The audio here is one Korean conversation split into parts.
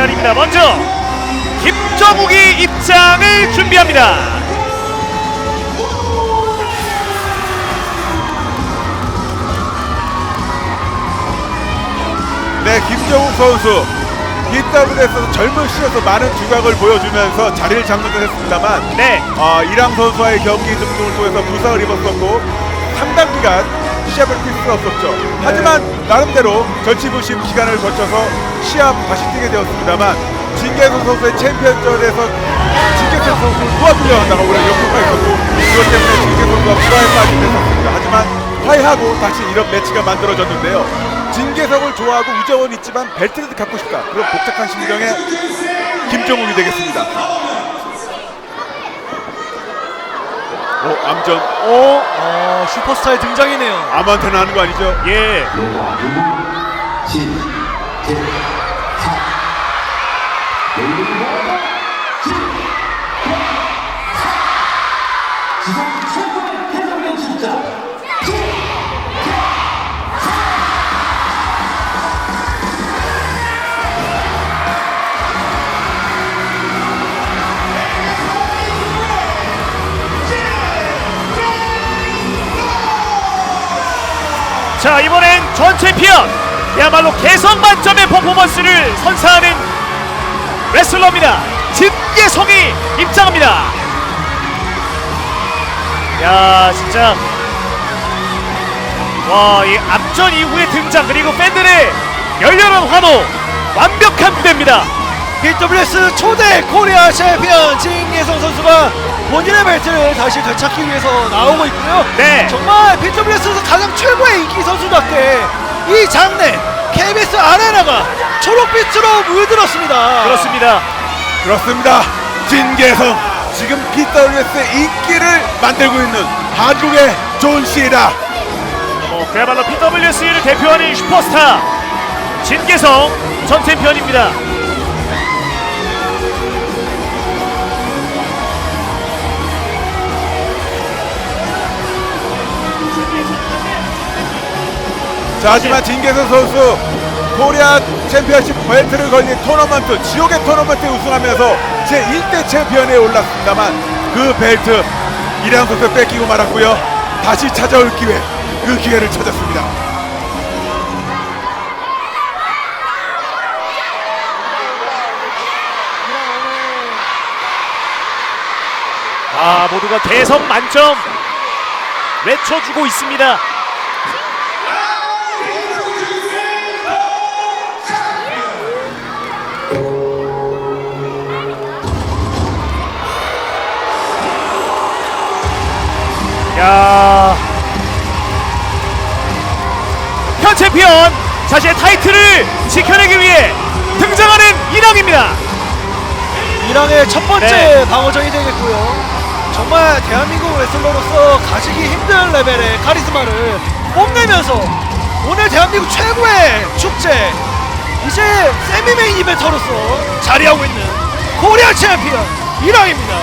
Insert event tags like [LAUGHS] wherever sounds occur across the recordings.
기다립니다. 먼저 김정욱이 입장을 준비합니다. 네, 김정욱 선수 BW에서 젊은 시절에서 많은 두각을 보여주면서 자리를 잡는 듯 했습니다만 네, 아, 이랑 선수와의 경기 등등을 통해서 부상을 입었었고 상당 기간 시합을 뛸 수가 없었죠. 하지만 나름대로 절치부심 기간을 거쳐서 시합 다시 뛰게 되었습니다만 진계선 선수의 챔피언전에서 진계선 선수를 도와주려 하다가 오히려 역효가 있었고 그것 때문에 진계 선수가 불화에 빠지게 됐었습니다. 하지만 화해하고 다시 이런 매치가 만들어졌는데요. 진계성을 좋아하고 우정은 있지만 벨트를 갖고 싶다. 그런 복잡한 심정의 김정욱이 되겠습니다. 오, 암전 오, 어, 슈퍼스타의 등장이네요. 아무한테나 하는 거 아니죠? 예, 자 이번엔 전 챔피언 야말로 개성 만점의 퍼포먼스를 선사하는 레슬러입니다. 진계성이 입장합니다. 야 진짜 와 이 앞전 이후의 등장 그리고 팬들의 열렬한 환호 완벽한 무대입니다. BWS 초대 코리아 챔피언 진예성 선수가 본인의 벨트를 다시 되찾기 위해서 나오고 있고요. 네. 정말 BWS에서 가장 최고의 인기 선수답게 이 장내 KBS 아레나가 초록빛으로 물들었습니다. 그렇습니다. 그렇습니다. 진계성 지금 BWS의 인기를 만들고 있는 한국의 존 씨다. 어, 그야말로 PWS를 대표하는 슈퍼스타 진계성 전 챔피언입니다. 자, 하지만 진계성 선수 코리아 챔피언십 벨트를 걸린 토너먼트 지옥의 토너먼트에 우승하면서 제 1대 챔피언에 올랐습니다만 그 벨트 이량 선수 뺏기고 말았고요. 다시 찾아올 기회 그 기회를 찾았습니다. 아 모두가 개성 만점 외쳐주고 있습니다. 야. 현 챔피언 자신의 타이틀을 지켜내기 위해 등장하는 이랑입니다. 이랑의 첫 번째 네. 방어전이 되겠고요. 정말 대한민국 레슬러로서 가지기 힘든 레벨의 카리스마를 뽐내면서 오늘 대한민국 최고의 축제 이제 세미메인 이벤터로서 자리하고 있는 코리아 챔피언 이랑입니다.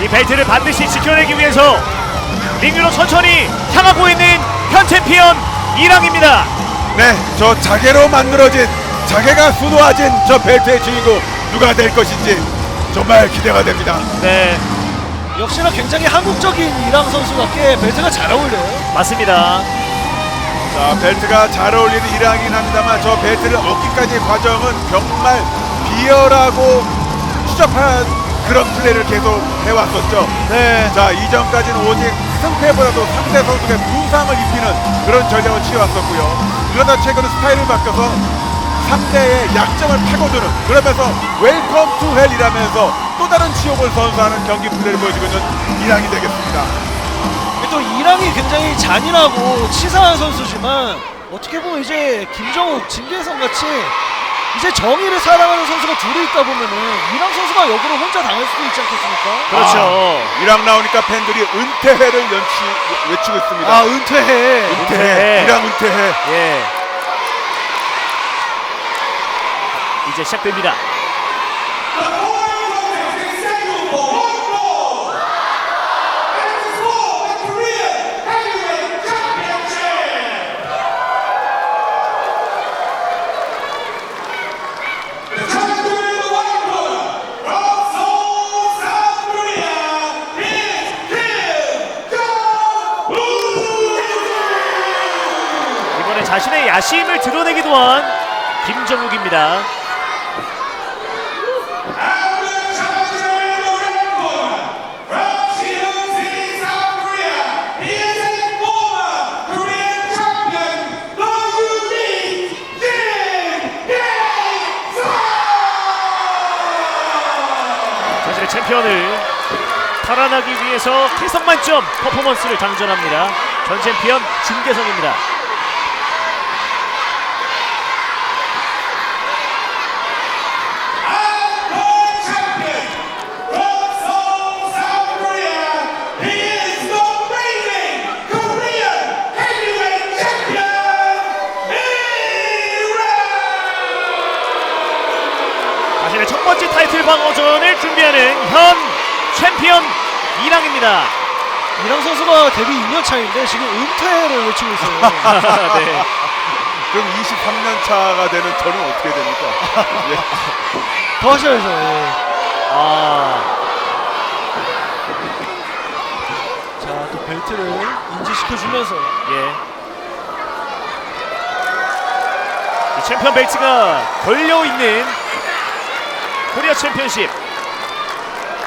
이 벨트를 반드시 지켜내기 위해서 링으로 천천히 향하고 있는 현 챔피언 이랑입니다. 네, 저 자개로 만들어진 자개가 수놓아진 저 벨트의 주인공 누가 될 것인지 정말 기대가 됩니다. 네, 역시나 굉장히 한국적인 이랑 선수답게 벨트가 잘 어울려요. 맞습니다. 자, 벨트가 잘 어울리는 이랑이긴 합니다만 저 벨트를 얻기까지의 과정은 정말 비열하고 추잡한 그런 플레이를 계속 해왔었죠. 네. 자, 이전까지는 오직 승패보다도 상대 선수의 부상을 입히는 그런 전략을 취해왔었고요. 그러다 최근에 스타일을 바꿔서 상대의 약점을 파고드는 그러면서 웰컴 투 헬이라면서 또 다른 지옥을 선사하는 경기 플레이를 보여주고 있는 이랑이 되겠습니다. 또 이랑이 굉장히 잔인하고 치사한 선수지만 어떻게 보면 이제 김정욱, 진계성 같이 이제 정의를 사랑하는 선수가 둘이 있다 보면은 이랑 선수가 역으로 혼자 당할 수도 있지 않겠습니까? 그렇죠. 아, 이랑 나오니까 팬들이 은퇴회를 연치 외치고 있습니다. 아 은퇴해. 은퇴회, 은퇴회. 이랑 은퇴회. 예. 이제 시작됩니다. 자신의 야심을 드러내기도 한 김정욱입니다. 자신의 챔피언을 탈환하기 위해서 개성 만점 퍼포먼스를 장전합니다. 전 챔피언 진계성입니다. 자신의 첫 번째 타이틀 방어전을 준비하는 현 챔피언 이랑입니다. 이랑 선수가 데뷔 2년 차인데 지금 은퇴를 외치고 있어요. [LAUGHS] 네. 그럼 23년 차가 되는 저는 어떻게 됩니까? 예. 더 하셔야죠. 예. 아, 자, 또 벨트를 인지시켜주면서 예. 이 챔피언 벨트가 걸려 있는 코리아 챔피언십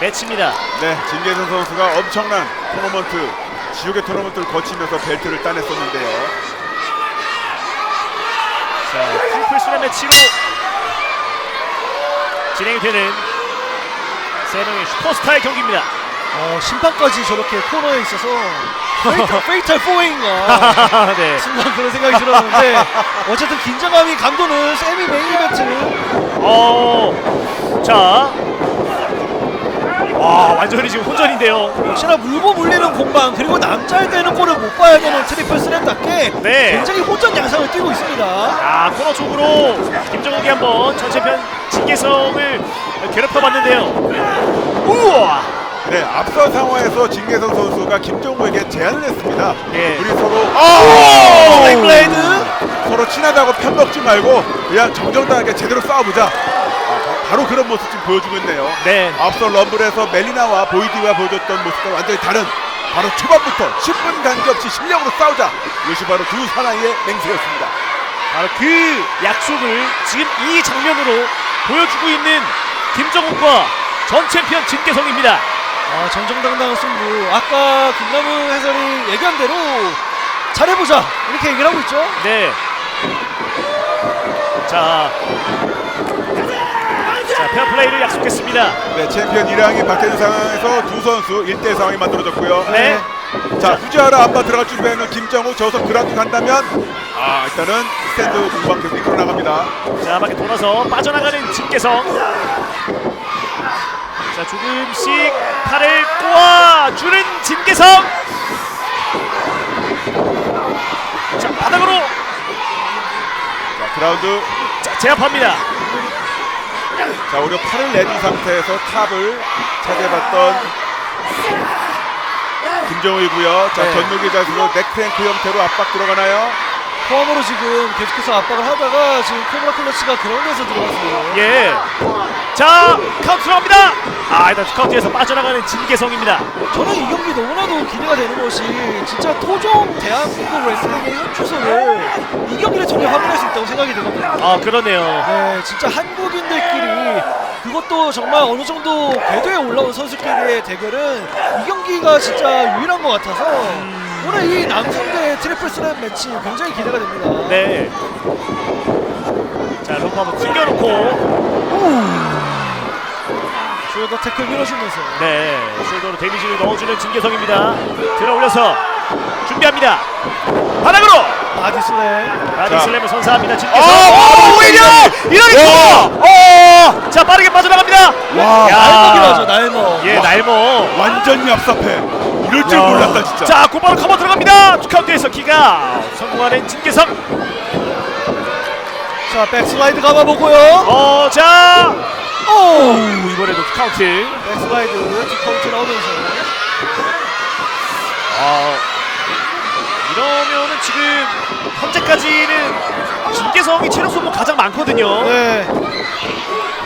매치입니다. 네, 진계선 선수가 엄청난 토너먼트, 지옥의 토너먼트를 거치면서 벨트를 따냈었는데요. 자, 트리플 스랩 매치로 진행이 되는 세 명의 슈퍼스타의 경기입니다. 어, 심판까지 저렇게 코너에 있어서 페이탈, [LAUGHS] 페이탈 4인가 [LAUGHS] 네. 순간 그런 생각이 들었는데 어쨌든 긴장감이 감도는 세미 메인 이벤트 어, 자, 와 완전히 지금 혼전인데요. 역시나 물고 물리는 공방 그리고 남자의 되는 골을 못 봐야 되는 트리플 스램답게 네. 굉장히 혼전 양상을 띄고 있습니다 아 코너 쪽으로 김정욱이 한번 전체편 진계성을 괴롭혀봤는데요. 우와. 네, 앞서 상황에서 진계선 선수가 김정우에게 제안을 했습니다. 예. 우리 서로 스네이크 블레이드 서로 친하다고 편먹지 말고 그냥 정정당하게 제대로 싸워보자. 아, 바로 그런 모습 지금 보여주고 있네요. 네. 앞서 럼블에서 멜리나와 보이디가 보여줬던 모습과 완전히 다른 바로 초반부터 10분 간격 없이 실력으로 싸우자. 이것이 바로 두 사나이의 맹세였습니다. 바로 그 약속을 지금 이 장면으로 보여주고 있는 김정욱과 전 챔피언 진계성입니다. 아, 정정당당한 승부 아까 김남우 해설이 얘기한 대로 잘해보자 이렇게 얘기를 하고 있죠 네. 자. 자, 페어플레이를 약속했습니다. 네, 챔피언 1항이 박해준 상황에서 두 선수 1대 상황이 만들어졌고요. 네. 자, 후지하러 안바 들어갈 준비하는 김정우 저서 그라운드 간다면 아, 일단은 스탠드 중방 계속 이끌어 나갑니다. 자, 밖에 돌아서 빠져나가는 진계성. 자, 조금씩 팔을 꼬아 주는 진계성. 자, 바닥으로 자, 그라운드 자, 제압합니다. 자, 오히려 팔을 내준 상태에서 탑을 차지해봤던 김정우이고요. 자, 네. 전육의 자세로 넥크랭크 형태로 압박 들어가나요? 포함으로 지금 계속해서 압박을 하다가 지금 코브라 클러치가 그라운드에서 들어갔어요 예. 자, 카운트 들어갑니다. 아, 일단 카운트에서 빠져나가는 진계성입니다. 저는 이 경기 너무나도 기대가 되는 것이 진짜 토종 대한민국 레슬링의 현주소를 이 경기를 통해 확인할 수 있다고 생각이 되거든요. 아, 그러네요. 네, 진짜 한국인들끼리 그것도 정말 어느 정도 궤도에 올라온 선수끼리의 대결은 이 경기가 진짜 유일한 것 같아서 오늘 이 남성대 트리플 스랩 매치 굉장히 기대가 됩니다. 네. 자, 로프 한번 튕겨놓고, 숄더 태클 밀어주면서 네. 숄더로 데미지를 넣어주는 진계성입니다. 들어 올려서 준비합니다. 바닥으로! 바디 슬램 바디 자. 슬램을 선사합니다. 진계성. 아, 오, 오히려! 이러니 와. 커! 어! 자, 빠르게 빠져나갑니다. 와, 야. 날먹이라죠 날먹 예, 날모. 완전 얍삽해. 이럴 줄 야. 몰랐다, 진짜. 자, 곧바로 커버 들어갑니다. 카운트에서 기가 성공하는 진계성. 자 백슬라이드 감아보고요 어, 자. 오, 이번에도 카운트. 백슬라이드 뒷카운트 나오면서 아, 이러면은 지금 현재까지는 진계성이 체력 소모 가장 많거든요. 네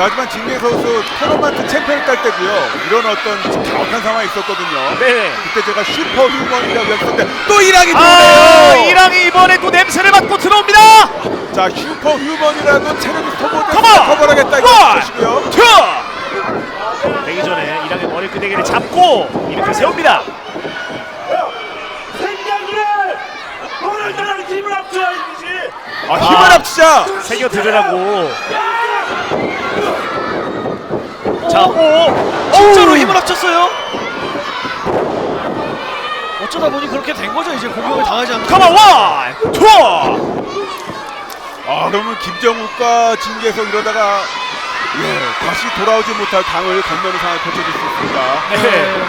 자, 자, 하지만 진계 선수 토너먼트 챔피언을 딸 때고요. 이런 어떤 가혹한 상황이 있었거든요. 네. 그때 제가 슈퍼 휴먼이라고 때또 이랑이 아, 들어오네요. 이랑이 이번에 또 냄새를 맡고 들어옵니다. 자, 슈퍼 휴먼이라도 체력이 컴온! 커버하겠다 원! 이거 것이고요. 투! 되기 전에 이랑의 머리끄댕이를 잡고 이렇게 세웁니다. 생각을 오늘따라 힘을 합쳐야지. 아, 힘을 아. 합치자. 새겨 들으라고. 자, 오, 진짜로 오! 힘을 합쳤어요. 어쩌다 보니 그렇게 된 거죠. 이제 공격을 당하지 않고. 컴온 원, 투. 아, 그러면 김정욱과 진계석 이러다가 예, 다시 돌아오지 못할 강을 건너는 상황이 펼쳐질 수 있습니다. 네.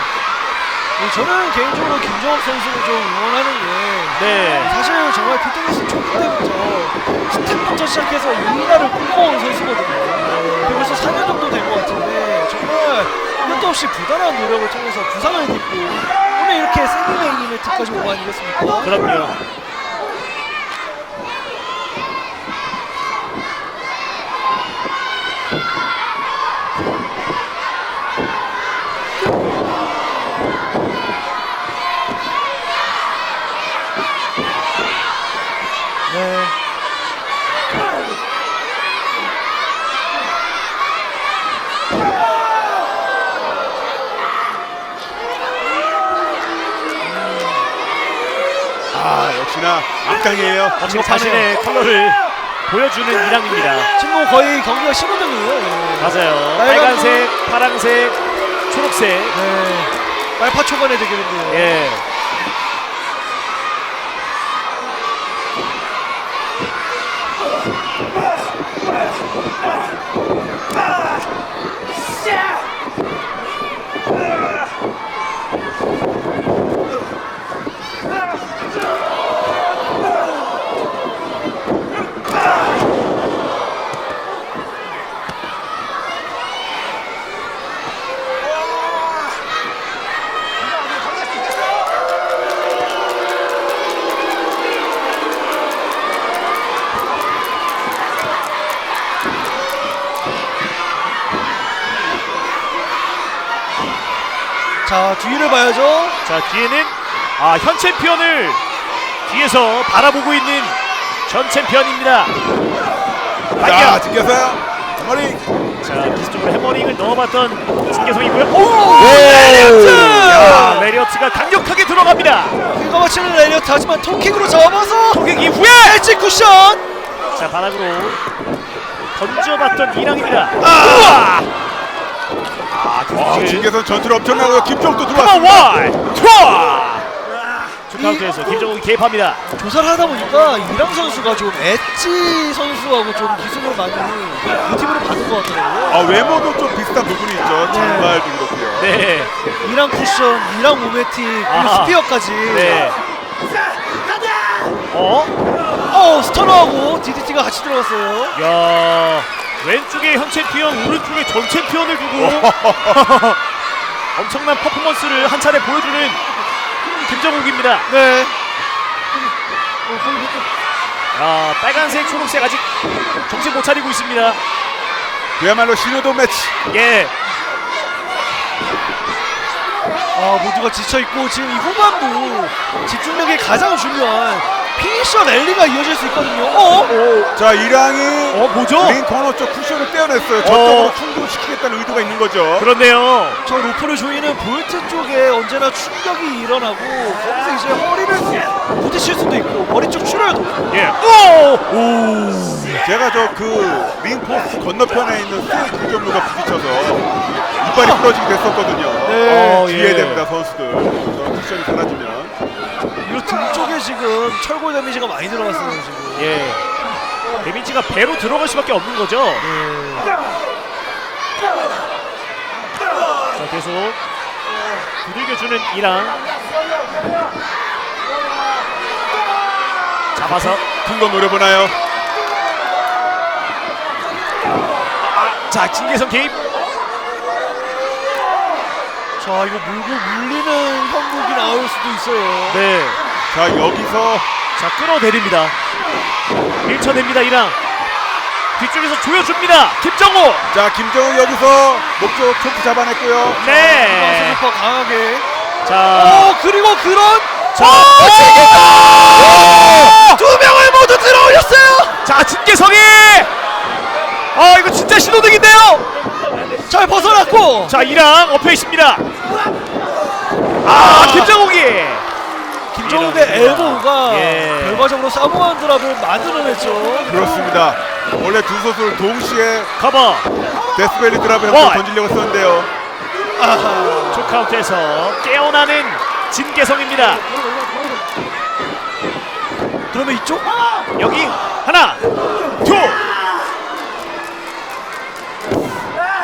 네, 저는 개인적으로 김정욱 선수를 좀 응원하는 게 네. 사실 정말 피트니스 초기 때부터 스텝부터 시작해서 유일화를 꿈꿔온 선수거든요. 벌써 4년 정도 된 것 같은데 정말 끝도 없이 부단한 노력을 통해서 부상을 딛고 오늘 이렇게 세미메인 이벤트까지 온거 아니겠습니까? 그럼요. 네. 아, 역시나 악당이에요. 지금 자신의 컬러를 보여주는 이랑입니다. 지금 뭐 거의 경기가 신호등이에요. 예. 맞아요. 빨간 빨간색, 파란색, 초록색. 네. 말파 초반의 대결인데요. 예. 자 뒤를 봐야죠. 자 뒤에는 아, 현 챔피언을 뒤에서 바라보고 있는 전 챔피언입니다. 자, 반격. 진계석. 머리. 자 기습적으로 해머링을 넣어봤던 진계성이고요. 오, 오! 레리어트! 야. 레리어트가 강력하게 들어갑니다. 긁어 맞히는 레리어트 하지만 톡킥으로 잡아서 토킥 이후에 엣지 쿠션. 자 바닥으로 던져봤던 이랑입니다. 우와! 아, 아, 그 진계석 전투를 엄청나고요. 김정욱도 컴온 들어왔습니다. 원, 투! 투카운트에서 김정욱이 개입합니다. 조사를 하다 보니까 이랑 선수가 좀 엣지 선수하고 좀 기술을 많이 모티브를 받은 것 같더라고요. 아, 외모도 좀 비슷한 부분이 있죠. 장발도 그렇고요. 네, 이랑 쿠션, 이랑 오메틱, 그리고 아하. 스피어까지. 네. 어? 어 스터너하고 DDT가 같이 들어갔어요. 야 왼쪽에 현 챔피언, 오른쪽에 전 챔피언을 두고 [LAUGHS] 엄청난 퍼포먼스를 한 차례 보여주는 김정욱입니다. 네. 아 빨간색, 초록색 아직 정신 못 차리고 있습니다. 그야말로 신호도 매치. 예, 아 모두가 지쳐 있고 지금 이 후반부 집중력이 가장 중요한 피니셔 랠리가 이어질 수 있거든요. 어? 자, 이랑이 어 뭐죠? 그린 코너 쪽 쿠션을 떼어냈어요. 저쪽으로 충돌시키겠다는 의도가 있는 거죠. 그렇네요. 저 로프를 조이는 볼트 쪽에 언제나 충격이 일어나고 거기서 이제 허리를 부딪힐 수도 있고 머리 쪽 출혈도. 예. 오! 제가 저그 링포스 건너편에 있는 수의 구점루가 부딪혀서 이빨이 부러지게 됐었거든요. 네. 어, 주의해야 예. 됩니다, 선수들. 저 쿠션이 사라지면. 그리고 등 쪽에 지금 철골 데미지가 많이 들어갔어요 지금. 예. 데미지가 배로 들어갈 수밖에 없는 거죠. 네. 자 계속 두들겨주는 이랑 잡아서 큰 거 노려보나요? 자 진계성 개입 자 이거 물고 물리는 형국이 나올 수도 있어요. 네. 자, 여기서 자 끌어내립니다 밀쳐냅니다 이랑 뒤쪽에서 조여줍니다. 김정우. 자 김정우 여기서 목적 초크 잡아냈고요. 네. 선수가 강하게. 자, 어 그리고 그런 자, 두 명을 모두 들어 올렸어요. 자 진계성이. 아 이거 진짜 신호등인데요. 잘 벗어났고 자 이랑 어페 있습니다. 아 김정욱이. 김정우 대 엘보우가 예. 결과적으로 사모안 드랍을 만들어냈죠. 그렇습니다. 원래 두 선수를 동시에 커버. 데스밸리 드랍에 원. 한번 던지려고 했었는데요. 초카운트에서 깨어나는 진계성입니다. 그러면 이쪽 여기 하나, 투.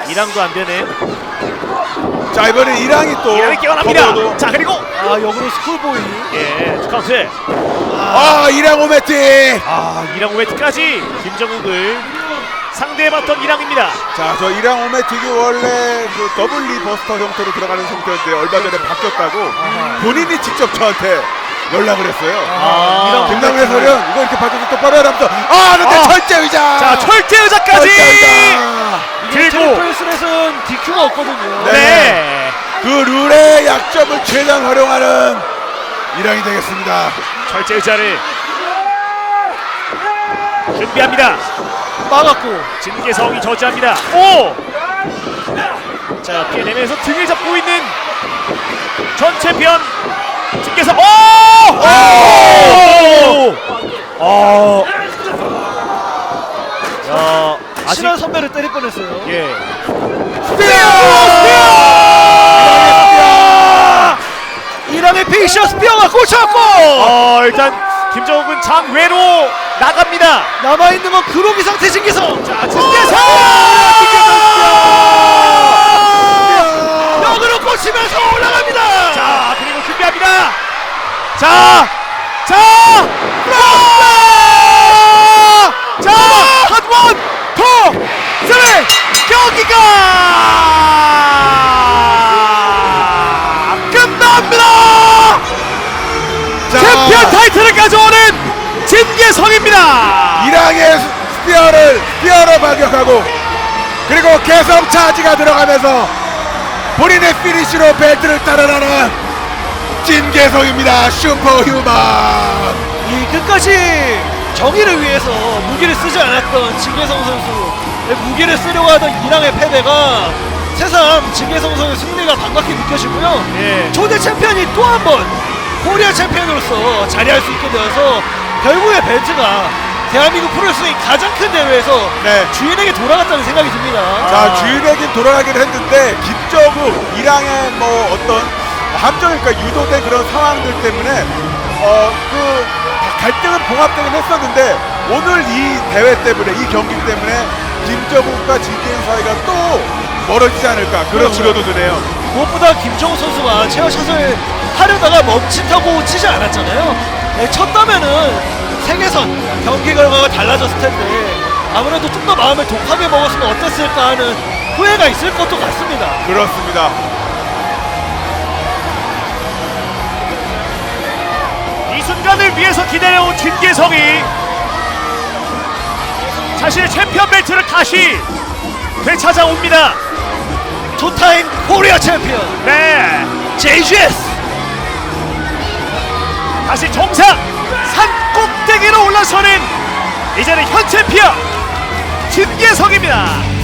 이랑도 안 되는 자 이번에 이랑이 또 이랑이. 깨어납니다. 자 그리고 아 역으로 스쿨보이 예 초카운트. 아 이랑 오메티. 아 이랑 오메트까지 김정욱을 상대해봤던 이랑입니다. 자 저 이랑 오메틱이 원래 그 더블 리버스터 형태로 들어가는 형태였는데 얼마 전에 바뀌었다고 본인이 직접 저한테 연락을 했어요. 아, 이랑 김남일 해설은 이거 이렇게 바뀌어서 똑바로 해라면서 아 근데 아. 철제 의자. 자 철제 의자까지. 철제 의자. 트리플스에서는 DQ가 없거든요. 네. 네. 그 룰의 약점을 최대한 활용하는 이랑이 되겠습니다. 철제 의자를 준비합니다. 막았고 진계성이 저지합니다. 오! 자, 피해내면서 등을 잡고 있는 전 챔피언 진계성. 오! 오! 어. 야, 확실한 선배를 때릴 뻔했어요. 예. 스피어! 스피어! 이란의 피셔 스피어가 꽂혔고 어, 일단 김정욱은 장외로 나갑니다. 남아 있는 건 그로기 상태 신기성. 자, 신기성! 신기성! 역으로 꽂히면서 올라갑니다. 자, 그리고 준비합니다. 자, 자, 자, 자, 한 번. 4, 3 경기가 끝납니다. 챔피언 타이틀을 가져오는 진계성입니다. 이랑의 스피어를 스피어로 반격하고 그리고 개성 차지가 들어가면서 본인의 피니쉬로 벨트를 따라라는 진계성입니다. 슈퍼 휴먼. 이 끝까지 정의를 위해서 무기를 쓰지 않았던 진계성 선수의 무기를 쓰려고 하던 이랑의 패배가 새삼 진계성 선수의 승리가 반갑게 느껴지고요. 예. 초대 챔피언이 또 한 번 코리아 챔피언으로서 자리할 수 있게 되어서 결국에 벨트가 대한민국 프로레슬링 가장 큰 대회에서 네. 주인에게 돌아갔다는 생각이 듭니다. 자 주인에겐 돌아가긴 했는데 김정우 이랑의 뭐 어떤 함정일까 유도된 그런 상황들 때문에 어 그 갈등은 봉합되긴 했었는데 오늘 이 대회 때문에 이 경기 때문에 김정우과 진기현 사이가 또 멀어지지 않을까 그런 그렇죠. 우려도 드네요. 무엇보다 김정우 선수가 체어샷을 하려다가 멈칫하고 치지 않았잖아요. 네, 쳤다면은 생애선 경기 결과가 달라졌을 텐데 아무래도 좀 더 마음을 독하게 먹었으면 어땠을까 하는 후회가 있을 것도 같습니다. 그렇습니다. 순간을 위해서 기다려온 진계성이 자신의 챔피언 벨트를 다시 되찾아옵니다. 투타임 코리아 챔피언 네, JGS 다시 정상 산 꼭대기로 올라서는 이제는 현 챔피언 진계성입니다.